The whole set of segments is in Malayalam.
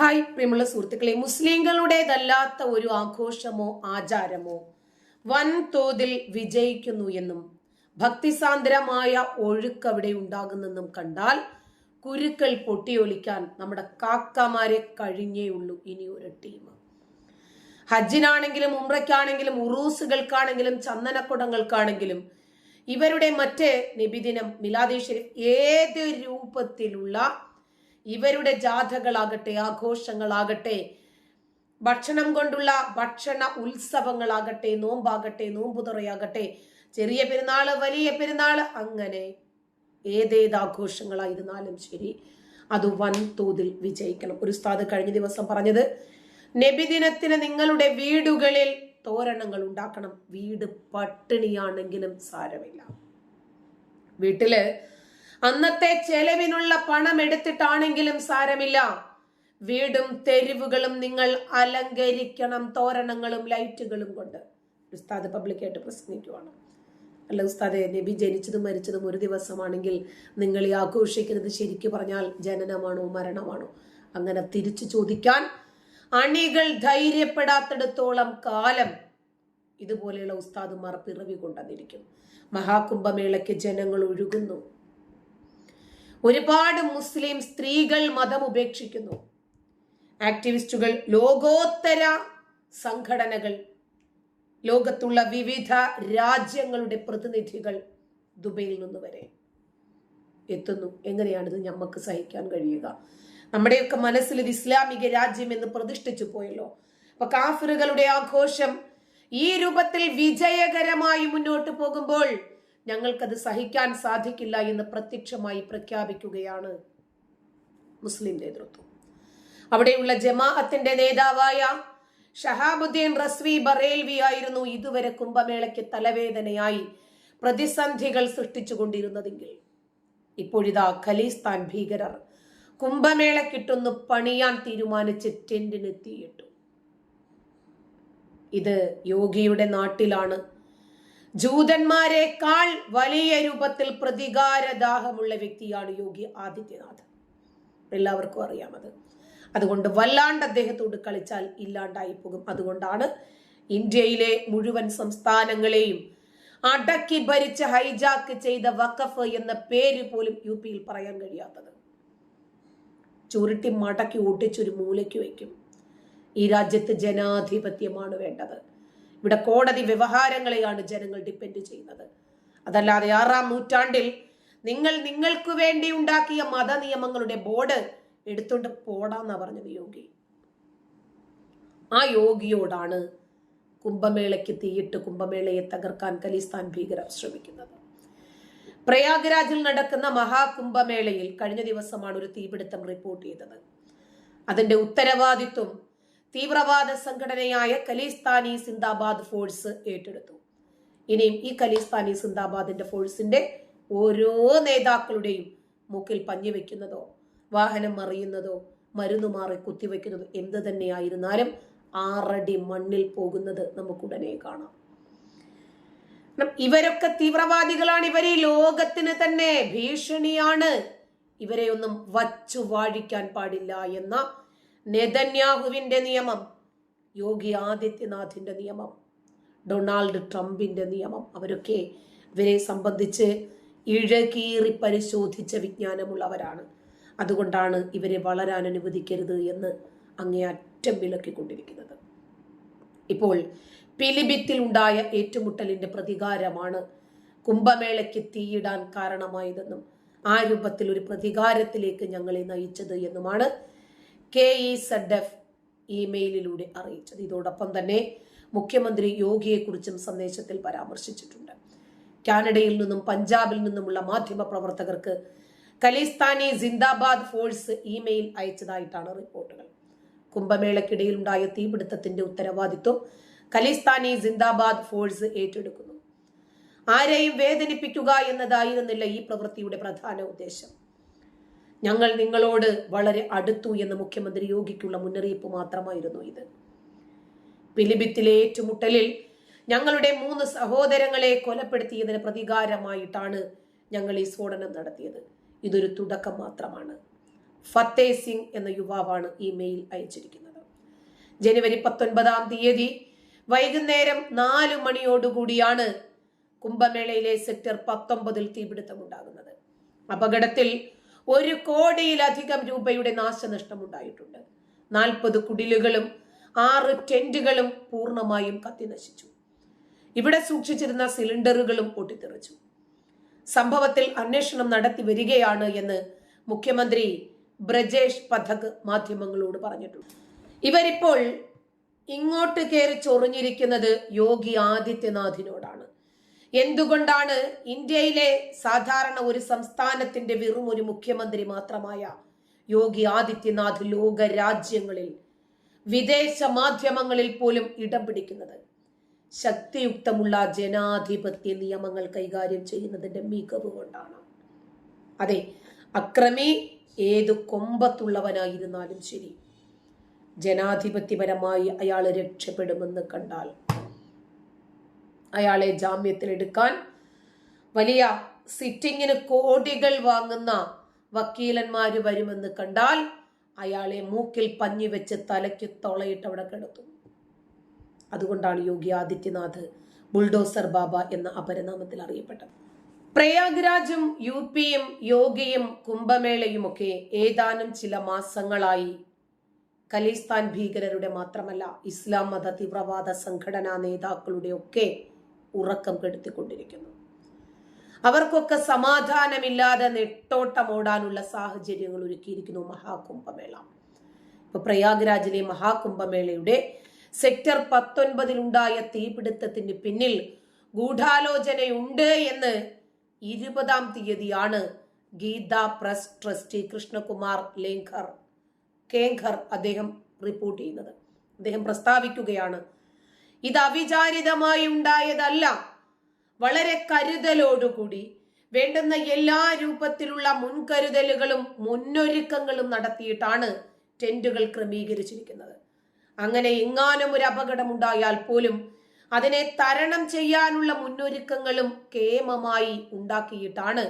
ഹായ് പ്രിയമുള്ള സുഹൃത്തുക്കളെ. മുസ്ലിങ്ങളുടേതല്ലാത്ത ഒരു ആഘോഷമോ ആചാരമോ വൻതോതിൽ വിജയിക്കുന്നു എന്നും ഭക്തിസാന്ദ്രമായ ഒഴുക്ക് അവിടെ ഉണ്ടാകുന്നെന്നും കണ്ടാൽ കുരുക്കൾ പൊട്ടിയൊലിക്കാൻ നമ്മുടെ കാക്കമാരെ കഴിഞ്ഞേ ഉള്ളൂ ഇനി ഒരു ടീം. ഹജ്ജിനാണെങ്കിലും ഉമ്രയ്ക്കാണെങ്കിലും ഉറൂസുകൾക്കാണെങ്കിലും ചന്ദനക്കുടങ്ങൾക്കാണെങ്കിലും ഇവരുടെ മറ്റേ നിബിദിനം മിലാദി ഏത് രൂപത്തിലുള്ള ഇവരുടെ ജാഥകളാകട്ടെ ആഘോഷങ്ങളാകട്ടെ ഭക്ഷണം കൊണ്ടുള്ള ഭക്ഷണ ഉത്സവങ്ങളാകട്ടെ നോമ്പാകട്ടെ നോമ്പുതുറയാകട്ടെ ചെറിയ പെരുന്നാൾ വലിയ പെരുന്നാൾ അങ്ങനെ ഏതേത് ആഘോഷങ്ങളായിരുന്നാലും ശരി അത് വൻതോതിൽ വിജയിക്കണം. ഒരു ഉസ്താദ് കഴിഞ്ഞ ദിവസം പറഞ്ഞത് നബിദിനത്തിന് നിങ്ങളുടെ വീടുകളിൽ തോരണങ്ങൾ ഉണ്ടാക്കണം. വീട് പട്ടിണിയാണെങ്കിലും സാരമില്ല. വീട്ടിൽ അന്നത്തെ ചെലവിനുള്ള പണം എടുത്തിട്ടാണെങ്കിലും സാരമില്ല. വീടും തെരുവുകളും നിങ്ങൾ അലങ്കരിക്കണം തോരണങ്ങളും ലൈറ്റുകളും കൊണ്ട്. ഉസ്താദ് പബ്ലിക്കായിട്ട് പ്രസംഗിക്കുവാണ്. അല്ല ഉസ്താദെ നബി ജനിച്ചതും മരിച്ചതും ഒരു ദിവസമാണെങ്കിൽ നിങ്ങൾ ഈ ആഘോഷിക്കുന്നത് ശരിക്കു പറഞ്ഞാൽ ജനനമാണോ മരണമാണോ? അങ്ങനെ തിരിച്ചു ചോദിക്കാൻ അണികൾ ധൈര്യപ്പെടാത്തിടത്തോളം കാലം ഇതുപോലെയുള്ള ഉസ്താദുമാർ പിറവി കൊണ്ടുവന്നിരിക്കും മഹാകുംഭമേളയ്ക്ക് ജനങ്ങൾ ഒഴുകുന്നു. ഒരുപാട് മുസ്ലിം സ്ത്രീകൾ മതം ഉപേക്ഷിക്കുന്നു. ആക്ടിവിസ്റ്റുകൾ ലോകോത്തര സംഘടനകൾ ലോകത്തുള്ള വിവിധ രാജ്യങ്ങളുടെ പ്രതിനിധികൾ ദുബൈയിൽ നിന്ന് വരെ എത്തുന്നു. എങ്ങനെയാണിത് നമുക്ക് സഹിക്കാൻ കഴിയുക? നമ്മുടെയൊക്കെ മനസ്സിൽ ഇത് ഇസ്ലാമിക രാജ്യം എന്ന് പ്രതിഷ്ഠിച്ചു പോയല്ലോ. അപ്പൊ കാഫിറുകളുടെ ആഘോഷം ഈ രൂപത്തിൽ വിജയകരമായി മുന്നോട്ട് പോകുമ്പോൾ ഞങ്ങൾക്കത് സഹിക്കാൻ സാധിക്കില്ല എന്ന് പ്രത്യക്ഷമായി പ്രഖ്യാപിക്കുകയാണ് മുസ്ലിം നേതൃത്വം. അവിടെയുള്ള ജമാഅത്തിന്റെ നേതാവായ ഷഹാബുദ്ദീൻ റസ്വി ബറേൽവി ആയിരുന്നു ഇതുവരെ കുംഭമേളയ്ക്ക് തലവേദനയായി പ്രതിസന്ധികൾ സൃഷ്ടിച്ചുകൊണ്ടിരുന്നതെങ്കിൽ. ഇപ്പോഴിതാ ഖലീസ്ഥാൻ ഭീകരർ കുംഭമേളക്കിട്ടൊന്ന് പണിയാൻ തീരുമാനിച്ച് ടെന്റിനെത്തിയിട്ടു. ഇത് യോഗിയുടെ നാട്ടിലാണ് ജൂതന്മാരെക്കാൾ വലിയ രൂപത്തിൽ പ്രതികാരദാഹമുള്ള വ്യക്തിയാണ് യോഗി ആദിത്യനാഥ്. എല്ലാവർക്കും അറിയാം അത്. അതുകൊണ്ട് വല്ലാണ്ട് അദ്ദേഹത്തോട് കളിച്ചാൽ ഇല്ലാണ്ടായി പോകും. അതുകൊണ്ടാണ് ഇന്ത്യയിലെ മുഴുവൻ സംസ്ഥാനങ്ങളെയും അടക്കി ഭരിച്ച് ഹൈജാക്ക് ചെയ്ത വഖഫ് എന്ന പേര് പോലും യു പിയിൽ പറയാൻ കഴിയാത്തത്. ചുരുട്ടി മടക്കി ഒട്ടിച്ചൊരു മൂലയ്ക്ക് വയ്ക്കും. ഈ രാജ്യത്ത് ജനാധിപത്യമാണ് വേണ്ടത്. ഇവിടെ കോടതി വ്യവഹാരങ്ങളെയാണ് ജനങ്ങൾ ഡിപ്പെൻഡ് ചെയ്യുന്നത്. അതല്ലാതെ ആറാം നൂറ്റാണ്ടിൽ നിങ്ങൾ നിങ്ങൾക്ക് വേണ്ടി ഉണ്ടാക്കിയ മത നിയമങ്ങളുടെ ബോർഡ് എടുത്തുകൊണ്ട് പോടാന്നാ പറഞ്ഞത് യോഗി. ആ യോഗിയോടാണ് കുംഭമേളയ്ക്ക് തീയിട്ട് കുംഭമേളയെ തകർക്കാൻ ഖലിസ്ഥാൻ ഭീകരർ ശ്രമിക്കുന്നത്. പ്രയാഗ്രാജിൽ നടക്കുന്ന മഹാകുംഭമേളയിൽ കഴിഞ്ഞ ദിവസമാണ് ഒരു തീപിടുത്തം റിപ്പോർട്ട് ചെയ്തത്. അതിന്റെ ഉത്തരവാദിത്വം തീവ്രവാദ സംഘടനയായ ഖലിസ്ഥാനി സിന്ദാബാദ് ഫോഴ്സ് ഏറ്റെടുത്തു. ഇനിയും ഈ ഖലിസ്ഥാനി സിന്ദാബാദിന്റെ ഫോഴ്സിന്റെ ഓരോ നേതാക്കളുടെയും മൂക്കിൽ പഞ്ഞു വെക്കുന്നതോ വാഹനം മറിയുന്നതോ മരുന്ന് മാറി കുത്തിവെക്കുന്നതോ എന്ത് തന്നെയായിരുന്നാലും ആറടി മണ്ണിൽ പോകുന്നത് നമുക്കുടനെ കാണാം. ഇവരൊക്കെ തീവ്രവാദികളാണ് ഇവരെ ലോകത്തിന് തന്നെ ഭീഷണിയാണ്. ഇവരെ ഒന്നും വച്ചു വാഴിക്കാൻ പാടില്ല എന്ന നെതന്യാഹുവിന്റെ നിയമം യോഗി ആദിത്യനാഥിന്റെ നിയമം ഡൊണാൾഡ് ട്രംപിന്റെ നിയമം അവരൊക്കെ ഇവരെ സംബന്ധിച്ച് ഇഴകീറി പരിശോധിച്ച വിജ്ഞാനമുള്ളവരാണ്. അതുകൊണ്ടാണ് ഇവരെ വളരാൻ അനുവദിക്കരുത് എന്ന് അങ്ങേയറ്റം വിലക്കിക്കൊണ്ടിരിക്കുന്നത് ഇപ്പോൾ പിലിബിത്തിൽ ഉണ്ടായ ഏറ്റുമുട്ടലിന്റെ പ്രതികാരമാണ് കുംഭമേളയ്ക്ക് തീയിടാൻ കാരണമായതെന്നും ആ രൂപത്തിൽ ഒരു പ്രതികാരത്തിലേക്ക് ഞങ്ങളെ നയിച്ചത് എന്നുമാണ് കെ ഇ സഡഫ് ഇമെയിലിലൂടെ അറിയിച്ചത്. ഇതോടൊപ്പം തന്നെ മുഖ്യമന്ത്രി യോഗിയെക്കുറിച്ചും സന്ദേശത്തിൽ പരാമർശിച്ചിട്ടുണ്ട്. കാനഡയിൽ നിന്നും പഞ്ചാബിൽ നിന്നുമുള്ള മാധ്യമ പ്രവർത്തകർക്ക് ഖലിസ്ഥാനി സിന്ദാബാദ് ഫോഴ്സ് ഇമെയിൽ അയച്ചതായിട്ടാണ് റിപ്പോർട്ടുകൾ. കുംഭമേളയ്ക്കിടയിൽ ഉണ്ടായ തീപിടുത്തത്തിന്റെ ഉത്തരവാദിത്വം ഖലിസ്ഥാനി ജിന്ദാബാദ് ഫോഴ്സ് ഏറ്റെടുക്കുന്നു. ആരെയും വേദനിപ്പിക്കുക എന്നതായിരുന്നില്ല ഈ പ്രവൃത്തിയുടെ പ്രധാന ഉദ്ദേശം. ഞങ്ങൾ നിങ്ങളോട് വളരെ അടുത്തു എന്ന് മുഖ്യമന്ത്രി യോഗിക്കുള്ള മുന്നറിയിപ്പ് മാത്രമായിരുന്നു ഇത്. പിലിബിത്തിലെ ഏറ്റുമുട്ടലിൽ ഞങ്ങളുടെ മൂന്ന് സഹോദരങ്ങളെ കൊലപ്പെടുത്തിയതിന് പ്രതികാരമായിട്ടാണ് ഞങ്ങൾ ഈ സ്ഫോടനം നടത്തിയത്. ഇതൊരു തുടക്കം മാത്രമാണ്. ഫത്തേ സിംഗ് എന്ന യുവാവാണ് ഈ മെയിൽ അയച്ചിരിക്കുന്നത്. ജനുവരി പത്തൊൻപതാം തീയതി വൈകുന്നേരം നാലു മണിയോടുകൂടിയാണ് കുംഭമേളയിലെ സെക്ടർ പത്തൊമ്പതിൽ തീപിടുത്തമുണ്ടാകുന്നത്. അപകടത്തിൽ ഒരു കോടിയിലധികം രൂപയുടെ നാശനഷ്ടം ഉണ്ടായിട്ടുണ്ട് നാൽപ്പത് കുടിലുകളും ആറ് ടെന്റുകളും പൂർണമായും കത്തിനശിച്ചു. ഇവിടെ സൂക്ഷിച്ചിരുന്ന സിലിണ്ടറുകളും പൊട്ടിത്തെറിച്ചു. സംഭവത്തിൽ അന്വേഷണം നടത്തി വരികയാണ് എന്ന് മുഖ്യമന്ത്രി ബ്രജേഷ് പഥക് മാധ്യമങ്ങളോട് പറഞ്ഞിട്ടുണ്ട്. ഇവരിപ്പോൾ ഇങ്ങോട്ട് കയറി ചൊറിഞ്ഞിരിക്കുന്നത് യോഗി ആദിത്യനാഥിനോടാണ്. എന്തുകൊണ്ടാണ് ഇന്ത്യയിലെ സാധാരണ ഒരു സംസ്ഥാനത്തിന്റെ വെറും ഒരു മുഖ്യമന്ത്രി മാത്രമായ യോഗി ആദിത്യനാഥ് ലോക രാജ്യങ്ങളിൽ വിദേശ മാധ്യമങ്ങളിൽ പോലും ഇടം പിടിക്കുന്നത്? ശക്തിയുക്തമുള്ള ജനാധിപത്യ നിയമങ്ങൾ കൈകാര്യം ചെയ്യുന്നതിന്റെ മികവ് കൊണ്ടാണ്. അതെ അക്രമി ഏത് കൊമ്പത്തുള്ളവനായിരുന്നാലും ശരി ജനാധിപത്യപരമായി അയാൾ രക്ഷപ്പെടുമെന്ന് കണ്ടാൽ അയാളെ ജാമ്യത്തിലെടുക്കാൻ വലിയ സിറ്റിങ്ങിന് കോടികൾ വാങ്ങുന്ന വക്കീലന്മാർ വരുമെന്ന് കണ്ടാൽ അയാളെ മൂക്കിൽ പഞ്ഞി വെച്ച് തലയ്ക്ക് തൊളയിട്ട് അവിടെ കിടത്തും. അതുകൊണ്ടാണ് യോഗി ആദിത്യനാഥ് ബുൾഡോസർ ബാബ എന്ന അപരനാമത്തിൽ അറിയപ്പെട്ടത്. പ്രയാഗ്രാജും യു പിയും യോഗിയും കുംഭമേളയുമൊക്കെ ഏതാനും ചില മാസങ്ങളായി ഖലിസ്ഥാൻ ഭീകരരുടെ മാത്രമല്ല ഇസ്ലാം മത തീവ്രവാദ സംഘടനാ നേതാക്കളുടെ ഒക്കെ ഉറക്കം കെടുത്തിക്കൊണ്ടിരിക്കുന്നു. അവർക്കൊക്കെ സമാധാനമില്ലാതെ നെട്ടോട്ടമോടാനുള്ള സാഹചര്യങ്ങൾ ഒരുക്കിയിരിക്കുന്നു മഹാകുംഭമേള. ഇപ്പൊ പ്രയാഗ്രാജിലെ മഹാകുംഭമേളയുടെ സെക്ടർ പത്തൊൻപതിലുണ്ടായ തീപിടുത്തത്തിന് പിന്നിൽ ഗൂഢാലോചനയുണ്ട് എന്ന് ഇരുപതാം തീയതിയാണ് ഗീത പ്രസ് ട്രസ്റ്റി കൃഷ്ണകുമാർ ലേഖർ കേങ്കർ അദ്ദേഹം റിപ്പോർട്ട് ചെയ്യുന്നത്. അദ്ദേഹം പ്രസ്താവിക്കുകയാണ് ഇത് അവിചാരിതമായി ഉണ്ടായതല്ല. വളരെ കരുതലോടുകൂടി വേണ്ടുന്ന എല്ലാ രൂപത്തിലുള്ള മുൻകരുതലുകളും മുന്നൊരുക്കങ്ങളും നടത്തിയിട്ടാണ് ടെന്റുകൾ ക്രമീകരിച്ചിരിക്കുന്നത്. അങ്ങനെ എങ്ങാനും ഒരു അപകടമുണ്ടായാൽ പോലും അതിനെ തരണം ചെയ്യാനുള്ള മുന്നൊരുക്കങ്ങളും കേമമായി ഉണ്ടാക്കിയിട്ടാണ്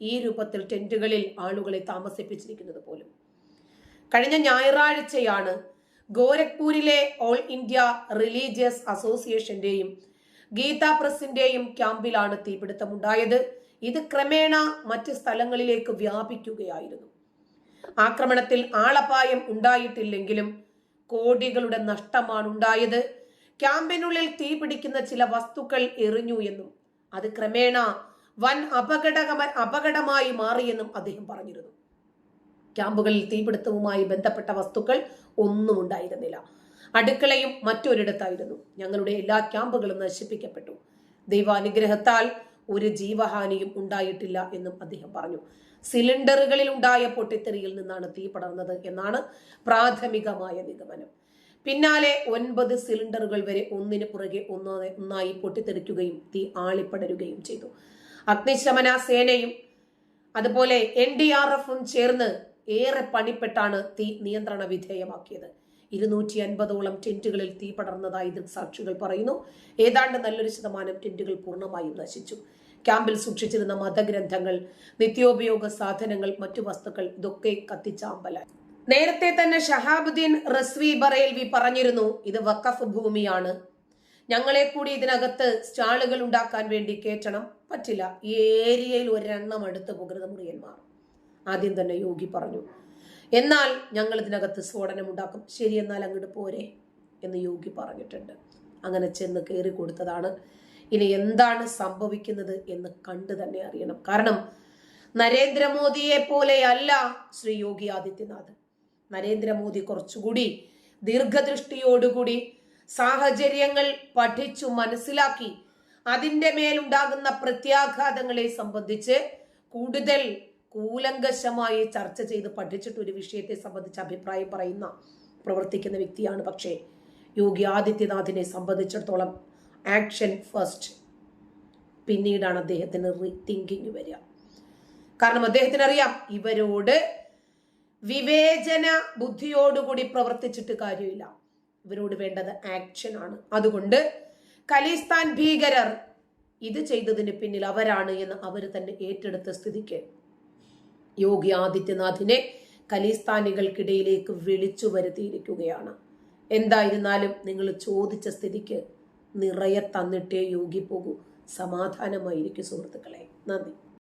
ഈ രൂപത്തിൽ ടെന്റുകളിൽ ആളുകളെ താമസിപ്പിച്ചിരിക്കുന്നത് പോലും. കഴിഞ്ഞ ഞായറാഴ്ചയാണ് ഗോരഖ്പൂരിലെ ഓൾ ഇന്ത്യ റിലീജിയസ് അസോസിയേഷന്റെയും ഗീതാ പ്രസിന്റെയും ക്യാമ്പിലാണ് തീപിടുത്തമുണ്ടായത്. ഇത് ക്രമേണ മറ്റ് സ്ഥലങ്ങളിലേക്ക് വ്യാപിക്കുകയായിരുന്നു. ആക്രമണത്തിൽ ആളപായം ഉണ്ടായിട്ടില്ലെങ്കിലും കോടികളുടെ നഷ്ടമാണ് ഉണ്ടായത് ക്യാമ്പിനുള്ളിൽ തീപിടിക്കുന്ന ചില വസ്തുക്കൾ എറിഞ്ഞു എന്നും അത് ക്രമേണ വൻ അപകടകമ അപകടമായി മാറിയെന്നും അദ്ദേഹം പറഞ്ഞിരുന്നു. ക്യാമ്പുകളിൽ തീപിടുത്തവുമായി ബന്ധപ്പെട്ട വസ്തുക്കൾ ഒന്നും ഉണ്ടായിരുന്നില്ല. അടുക്കളയും മറ്റൊരിടത്തായിരുന്നു. ഞങ്ങളുടെ എല്ലാ ക്യാമ്പുകളും നശിപ്പിക്കപ്പെട്ടു. ദൈവാനുഗ്രഹത്താൽ ഒരു ജീവഹാനിയും ഉണ്ടായിട്ടില്ല എന്നും അദ്ദേഹം പറഞ്ഞു. സിലിണ്ടറുകളിൽ ഉണ്ടായ പൊട്ടിത്തെറിയിൽ നിന്നാണ് തീ പടർന്നത് എന്നാണ് പ്രാഥമികമായ നിഗമനം. പിന്നാലെ ഒൻപത് സിലിണ്ടറുകൾ വരെ ഒന്നിന് പുറകെ ഒന്ന് ഒന്നായി പൊട്ടിത്തെറിക്കുകയും തീ ആളിപ്പടരുകയും ചെയ്തു. അഗ്നിശമന സേനയും അതുപോലെ എൻ ഡി ആർ എഫും ചേർന്ന് ഏറെ പണിപ്പെട്ടാണ് തീ നിയന്ത്രണ വിധേയമാക്കിയത്. ഇരുന്നൂറ്റി അൻപതോളം ടെന്റുകളിൽ തീ പടർന്നതായി ദൃക്സാക്ഷികൾ പറയുന്നു. ഏതാണ്ട് നല്ലൊരു ശതമാനം ടെന്റുകൾ പൂർണമായും നശിച്ചു. ക്യാമ്പിൽ സൂക്ഷിച്ചിരുന്ന മതഗ്രന്ഥങ്ങൾ നിത്യോപയോഗ സാധനങ്ങൾ മറ്റു വസ്തുക്കൾ ഇതൊക്കെ കത്തിച്ചാമ്പലായി നേരത്തെ തന്നെ ഷഹാബുദ്ദീൻ റസ്വി ബറേൽവി പറഞ്ഞിരുന്നു ഇത് വഖഫ് ഭൂമിയാണ്. ഞങ്ങളെ കൂടി ഇതിനകത്ത് സ്റ്റാളുകൾ ഉണ്ടാക്കാൻ വേണ്ടി കേറ്റണം പറ്റില്ല. ഈ ഏരിയയിൽ ഒരെണ്ണം അടുത്ത് പോകരുത് ആദ്യം തന്നെ യോഗി പറഞ്ഞു. എന്നാൽ ഞങ്ങൾ ഇതിനകത്ത് സ്ഫോടനം ഉണ്ടാക്കും ശരി എന്നാൽ അങ്ങോട്ട് പോരെ എന്ന് യോഗി പറഞ്ഞിട്ടുണ്ട്. അങ്ങനെ ചെന്ന് കയറി കൊടുത്തതാണ്. ഇനി എന്താണ് സംഭവിക്കുന്നത് എന്ന് കണ്ടു തന്നെ അറിയണം. കാരണം നരേന്ദ്രമോദിയെ പോലെയല്ല ശ്രീ യോഗി ആദിത്യനാഥ്. നരേന്ദ്രമോദി കുറച്ചുകൂടി ദീർഘദൃഷ്ടിയോടുകൂടി സാഹചര്യങ്ങൾ പഠിച്ചു മനസ്സിലാക്കി അതിന്റെ മേലുണ്ടാകുന്ന പ്രത്യാഘാതങ്ങളെ സംബന്ധിച്ച് കൂടുതൽ കൂലങ്കശമായി ചർച്ച ചെയ്ത് പഠിച്ചിട്ട് ഒരു വിഷയത്തെ സംബന്ധിച്ച് അഭിപ്രായം പറയുന്ന പ്രവർത്തിക്കുന്ന വ്യക്തിയാണ്. പക്ഷേ യോഗി ആദിത്യനാഥിനെ സംബന്ധിച്ചിടത്തോളം ആക്ഷൻ ഫസ്റ്റ്. പിന്നീടാണ് അദ്ദേഹത്തിന് തിങ്കിങ് വരിക. കാരണം അദ്ദേഹത്തിന് അറിയാം ഇവരോട് വിവേചന ബുദ്ധിയോടുകൂടി പ്രവർത്തിച്ചിട്ട് കാര്യമില്ല. ഇവരോട് വേണ്ടത് ആക്ഷൻ ആണ്. അതുകൊണ്ട് ഖലിസ്ഥാൻ ഭീകരർ ഇത് ചെയ്തതിന് പിന്നിൽ അവരാണ് എന്ന് അവർ തന്നെ ഏറ്റെടുത്ത സ്ഥിതിക്ക് യോഗി ആദിത്യനാഥിനെ ഖലീസ്ഥാനികൾക്കിടയിലേക്ക് വിളിച്ചു വരുത്തിയിരിക്കുകയാണ്. എന്തായിരുന്നാലും നിങ്ങൾ ചോദിച്ച സ്ഥിതിക്ക് നിറയെ തന്നിട്ടേ യോഗി പോകൂ. സമാധാനമായിരിക്കും സുഹൃത്തുക്കളെ. നന്ദി.